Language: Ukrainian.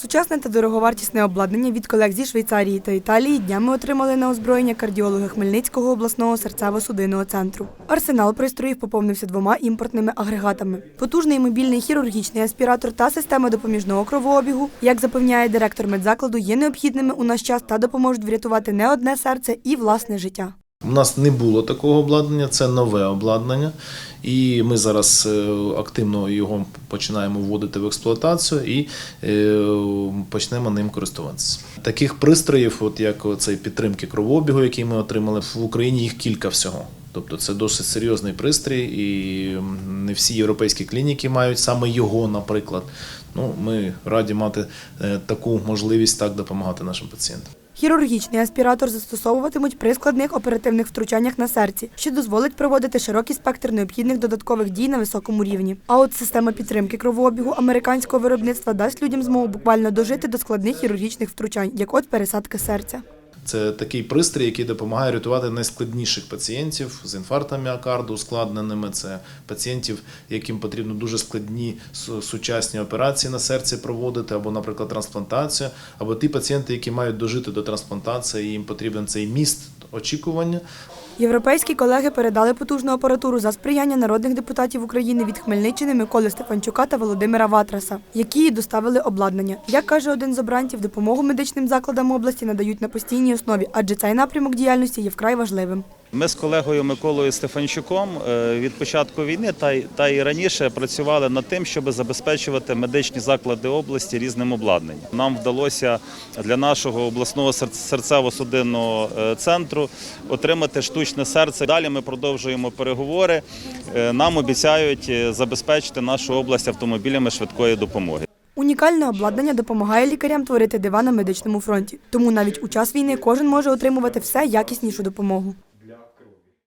Сучасне та дороговартісне обладнання від колег зі Швейцарії та Італії днями отримали на озброєння кардіологи Хмельницького обласного серцево-судинного центру. Арсенал пристроїв поповнився двома імпортними агрегатами. Потужний мобільний хірургічний аспіратор та система допоміжного кровообігу, як запевняє директор медзакладу, є необхідними у наш час та допоможуть врятувати не одне серце і власне життя. У нас не було такого обладнання, це нове обладнання, і ми зараз е, активно його починаємо вводити в експлуатацію і е, почнемо ним користуватися. Таких пристроїв, от як цей підтримки кровообігу, який ми отримали в Україні, їх кілька всього. Тобто це досить серйозний пристрій, і не всі європейські клініки мають саме його, наприклад. Ну, ми раді мати е, таку можливість так допомагати нашим пацієнтам. Хірургічний аспіратор застосовуватимуть при складних оперативних втручаннях на серці, що дозволить проводити широкий спектр необхідних додаткових дій на високому рівні. А от система підтримки кровообігу американського виробництва дасть людям змогу буквально дожити до складних хірургічних втручань, як от пересадка серця. Це такий пристрій, який допомагає рятувати найскладніших пацієнтів з інфарктом міокарду ускладненими. Це пацієнтів, яким потрібно дуже складні сучасні операції на серці проводити, або, наприклад, трансплантацію, або ті пацієнти, які мають дожити до трансплантації, їм потрібен цей міст очікування. Європейські колеги передали потужну апаратуру за сприяння народних депутатів України від Хмельниччини Миколи Стефанчука та Володимира Ватраса, які їй доставили обладнання. Як каже один з обранців, допомогу медичним закладам області надають на постійній основі, адже цей напрямок діяльності є вкрай важливим. Ми з колегою Миколою Стефанчуком е, від початку війни та й раніше працювали над тим, щоб забезпечувати медичні заклади області різним обладнанням. Нам вдалося для нашого обласного серцево-судинного е, центру отримати штучне серце. Далі ми продовжуємо переговори. Е, Нам обіцяють забезпечити нашу область автомобілями швидкої допомоги. Унікальне обладнання допомагає лікарям творити дива на медичному фронті. Тому навіть у час війни кожен може отримувати все якіснішу допомогу.